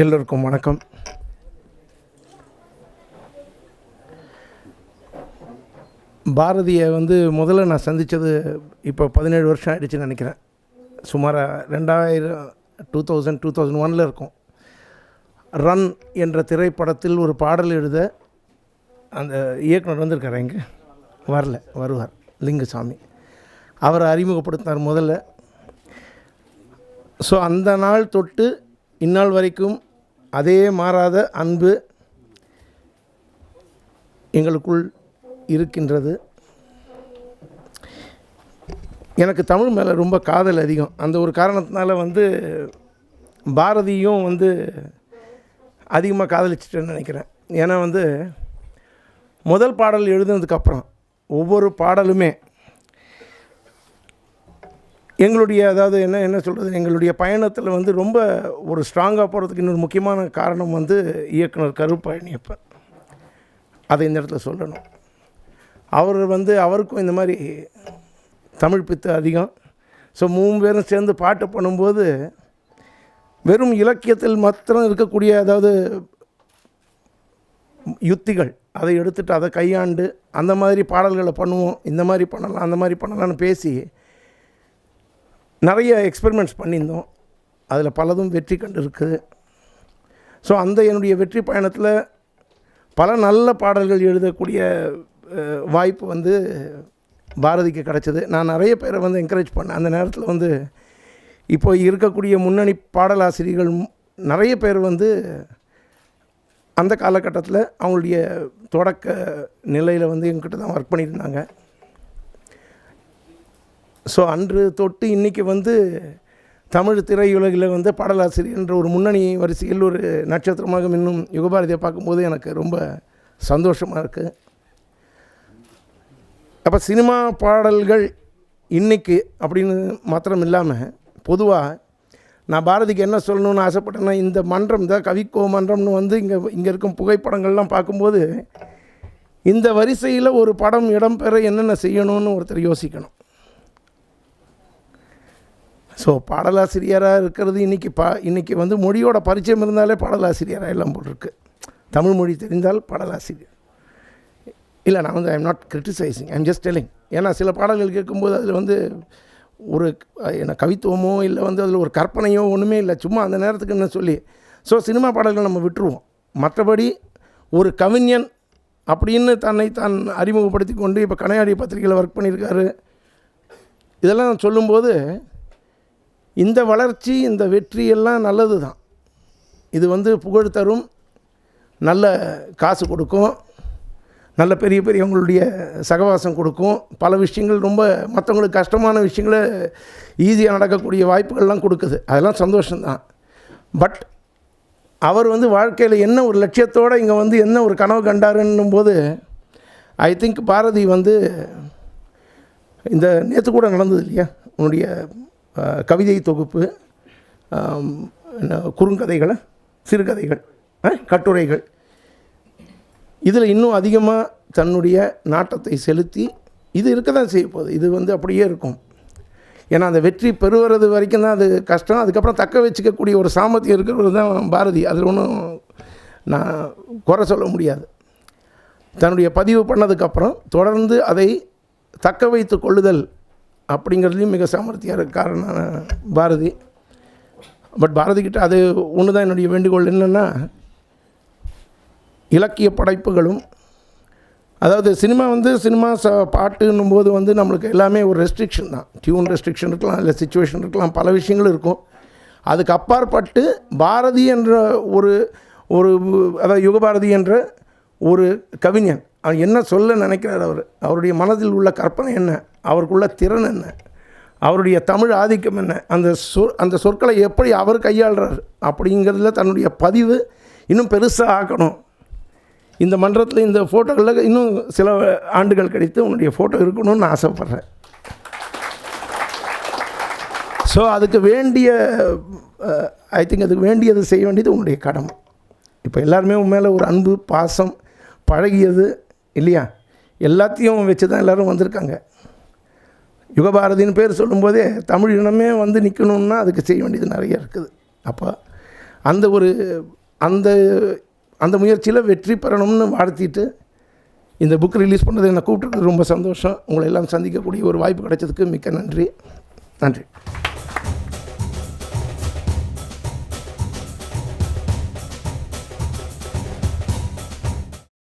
எல்லோருக்கும் வணக்கம். பாரதியை வந்து முதல்ல நான் சந்தித்தது இப்போ பதினேழு வருஷம் ஆகிடுச்சுன்னு நினைக்கிறேன். சுமாராக ரெண்டாயிரம் டூ தௌசண்ட் டூ தௌசண்ட் ஒனில் இருக்கும். ரன் என்ற திரைப்படத்தில் ஒரு பாடல் எழுத அந்த இயக்குனர் வந்திருக்கார் எங்கே வரல வருவார் லிங்குசாமி. அவரை அறிமுகப்படுத்தினார் முதல்ல. ஸோ அந்த நாள் தொட்டு இந்நாள் வரைக்கும் அதே மாறாத அன்பு எங்களுக்குள் இருக்கின்றது. எனக்கு தமிழ் மேலே ரொம்ப காதல் அதிகம். அந்த ஒரு காரணத்தினால வந்து பாரதியும் வந்து அதிகமாக காதலிச்சிட்டேன்னு நினைக்கிறேன். ஏன்னா வந்து முதல் பாடல் எழுதுனதுக்கப்புறம் ஒவ்வொரு பாடலுமே எங்களுடைய அதாவது என்ன என்ன சொல்கிறது எங்களுடைய பயணத்தில் வந்து ரொம்ப ஒரு ஸ்ட்ராங்காக போகிறதுக்கு இன்னொரு முக்கியமான காரணம் வந்து இயக்குனர் கருப்பழனியப்பன். அதை இந்த இடத்துல சொல்லணும். அவர் வந்து அவருக்கும் இந்த மாதிரி தமிழ் பித்து அதிகம். ஸோ மூணு பேரும் சேர்ந்து பாட்டு பண்ணும்போது வெறும் இலக்கியத்தில் மாத்திரம் இருக்கக்கூடிய அதாவது யுத்திகள் அதை எடுத்துகிட்டு அதை கையாண்டு அந்த மாதிரி பாடல்களை பண்ணுவோம் இந்த மாதிரி பண்ணலாம் அந்த மாதிரி பண்ணலாம்னு பேசி நிறைய எக்ஸ்பெரிமெண்ட்ஸ் பண்ணியிருந்தோம். அதில் பலதும் வெற்றி கண்டு இருக்குது ஸோ அந்த என்னுடைய வெற்றி பயணத்தில் பல நல்ல பாடல்கள் எழுதக்கூடிய வாய்ப்பு வந்து பாரதிக்கு கிடச்சிது. நான் நிறைய பேரை வந்து என்கரேஜ் பண்ணேன். அந்த நேரத்தில் வந்து இப்போ இருக்கக்கூடிய முன்னணி பாடலாசிரியர்கள் நிறைய பேர் வந்து அந்த காலகட்டத்தில் அவங்களுடைய தொடக்க நிலையில் வந்து எங்கிட்ட தான் ஒர்க் பண்ணியிருந்தாங்க. ஸோ அன்று தொட்டு இன்றைக்கி வந்து தமிழ் திரையுலகில் வந்து பாடலாசிரியர் என்ற ஒரு முன்னணி வரிசையில் ஒரு நட்சத்திரமாக இன்னும் யுகபாரதியை பார்க்கும்போது எனக்கு ரொம்ப சந்தோஷமாக இருக்குது அப்போ சினிமா பாடல்கள் இன்றைக்கு அப்படின்னு மாத்திரம் இல்லாமல் பொதுவாக நான் பாரதிக்கு என்ன சொல்லணும்னு ஆசைப்பட்டேன்னா இந்த மன்றம் தான் கவிக்கோ மன்றம்னு வந்து இங்கே இங்கே இருக்கும் புகைப்படங்கள்லாம் பார்க்கும்போது இந்த வரிசையில் ஒரு படம் இடம்பெற என்னென்ன செய்யணும்னு ஒருத்தர் யோசிக்கணும். ஸோ பாடலாசிரியராக இருக்கிறது இன்றைக்கி பா இன்றைக்கி வந்து மொழியோட பரிச்சயம் இருந்தாலே பாடலாசிரியராக எல்லாம் போட்டிருக்கு. தமிழ் மொழி தெரிந்தால் பாடலாசிரியர். இல்லை நான் வந்து I'm not criticizing I'm just telling ஏன்னா சில பாடல்கள் கேட்கும்போது அதில் வந்து ஒரு என்ன கவித்துவமோ இல்லை வந்து அதில் ஒரு கற்பனையோ ஒன்றுமே இல்லை. சும்மா அந்த நேரத்துக்கு என்ன சொல்லி ஸோ சினிமா பாடல்கள் நம்ம விட்டுருவோம். மற்றபடி ஒரு கவிஞன் அப்படின்னு தன்னை தான் அறிமுகப்படுத்தி கொண்டு இப்போ கனையாடி பத்திரிகையில் ஒர்க் பண்ணியிருக்காரு. இதெல்லாம் சொல்லும்போது இந்த வளர்ச்சி இந்த வெற்றி எல்லாம் நல்லது தான் இது வந்து புகழ் தரும் நல்ல காசு கொடுக்கும் நல்ல பெரிய பெரியவங்களுடைய சகவாசம் கொடுக்கும். பல விஷயங்கள் ரொம்ப மற்றவங்களுக்கு கஷ்டமான விஷயங்களை ஈஸியாக நடக்கக்கூடிய வாய்ப்புகள்லாம் கொடுக்குது. அதெல்லாம் சந்தோஷம்தான். பட் அவர் வந்து வாழ்க்கையில் என்ன ஒரு லட்சியத்தோடு இங்கே வந்து என்ன ஒரு கனவு கண்டாருன்னும் போது ஐ திங்க் பாரதி வந்து இந்த நேற்று கூட நடந்தது இல்லையா? உன்னுடைய கவிதை தொகுப்பு குறுங்கதைகளை சிறுகதைகள் கட்டுரைகள். இதில் இன்னும் அதிகமாக தன்னுடைய நாட்டத்தை செலுத்தி இது இருக்க தான் செய்ய போகுது. இது வந்து அப்படியே இருக்கும். ஏன்னா அந்த வெற்றி பெறுவது வரைக்கும் தான் அது கஷ்டம். அதுக்கப்புறம் தக்க வச்சுக்கக்கூடிய ஒரு சாமர்த்தியம் இருக்கிறது தான் பாரதி. அதில் ஒன்றும் நான் குறை சொல்ல முடியாது. தன்னுடைய பதிவு பண்ணதுக்கப்புறம் தொடர்ந்து அதை தக்க வைத்து கொள்ளுதல் அப்படிங்கிறதுலையும் மிக சாமர்த்தியக்காரனான பாரதி. பட் பாரதிக்கிட்ட அது ஒன்று தான் என்னுடைய வேண்டுகோள் என்னென்னா இலக்கிய படைப்புகளும் அதாவது சினிமா வந்து சினிமா ச பாட்டுன்னும் போது வந்து நம்மளுக்கு எல்லாமே ஒரு ரெஸ்ட்ரிக்ஷன் தான். டியூன் ரெஸ்ட்ரிக்ஷன் இருக்கலாம் இல்லை சுச்சுவேஷன் இருக்கலாம் பல விஷயங்கள் இருக்கும். அதுக்கு அப்பாற்பட்டு பாரதி என்ற ஒரு ஒரு அதாவது யுகபாரதி என்ற ஒரு கவிஞன் அவர் என்ன சொல்ல நினைக்கிறார் அவர்? அவருடைய மனதில் உள்ள கற்பனை என்ன? அவருக்குள்ள திறன் என்ன? அவருடைய தமிழ் ஆதிக்கம் என்ன? அந்த சொ அந்த சொற்களை எப்படி அவர் கையாளுறார்? அப்படிங்கிறதுல தன்னுடைய பதிவு இன்னும் பெருசாக ஆக்கணும். இந்த மன்றத்தில் இந்த ஃபோட்டோகளில் இன்னும் சில ஆண்டுகள் கழித்து உன்னுடைய ஃபோட்டோ இருக்கணும்னு ஆசைப்பட்றேன். ஸோ அதுக்கு வேண்டிய ஐ திங்க் அதுக்கு வேண்டியது செய்ய வேண்டியது உன்னுடைய கடமை. இப்போ எல்லாருமே உன் மேலே ஒரு அன்பு பாசம் பழகியது இல்லையா? எல்லாத்தையும் வச்சு தான் எல்லோரும் வந்திருக்காங்க. யுகபாரதின்னு பேர் சொல்லும்போதே தமிழ் இனமே வந்து நிற்கணும்னா அதுக்கு செய்ய வேண்டியது நிறைய இருக்குது. அப்போ அந்த ஒரு அந்த அந்த முயற்சியில் வெற்றி பெறணும்னு வாழ்த்திட்டு இந்த புக் ரிலீஸ் பண்ணது என்னை கூப்பிட்டுருக்கு ரொம்ப சந்தோஷம். உங்களை எல்லாம் சந்திக்கக்கூடிய ஒரு வாய்ப்பு கிடைச்சதுக்கு மிக்க நன்றி. நன்றி.